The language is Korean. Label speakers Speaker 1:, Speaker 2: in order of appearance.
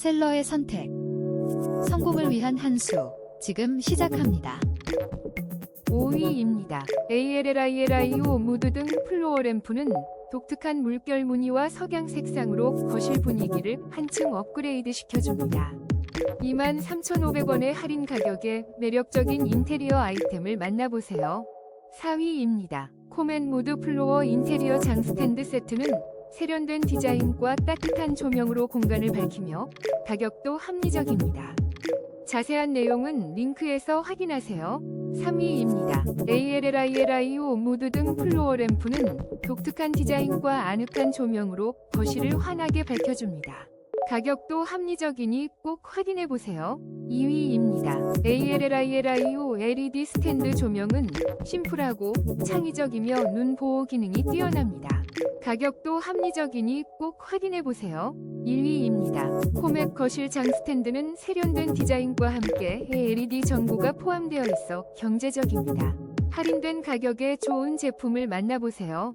Speaker 1: 셀러의 선택. 성공을 위한 한 수. 지금 시작합니다.
Speaker 2: 5위입니다. ALLILIO 무드 등 플로어 램프는 독특한 물결 무늬와 석양 색상으로 거실 분위기를 한층 업그레이드 시켜줍니다. 23,500원의 할인 가격에 매력적인 인테리어 아이템을 만나보세요. 4위입니다. 코멘 무드 플로어 인테리어 장 스탠드 세트는 세련된 디자인과 따뜻한 조명으로 공간을 밝히며 가격도 합리적입니다. 자세한 내용은 링크에서 확인하세요. 3위입니다. ALLILIO 무드 등 플로어 램프는 독특한 디자인과 아늑한 조명으로 거실을 환하게 밝혀줍니다. 가격도 합리적이니 꼭 확인해보세요. 2위입니다. ALLILIO LED 스탠드 조명은 심플하고 창의적이며 눈 보호 기능이 뛰어납니다. 가격도 합리적이니 꼭 확인해보세요. 1위입니다. 코맥 거실 장 스탠드는 세련된 디자인과 함께 LED 전구가 포함되어 있어 경제적입니다. 할인된 가격에 좋은 제품을 만나보세요.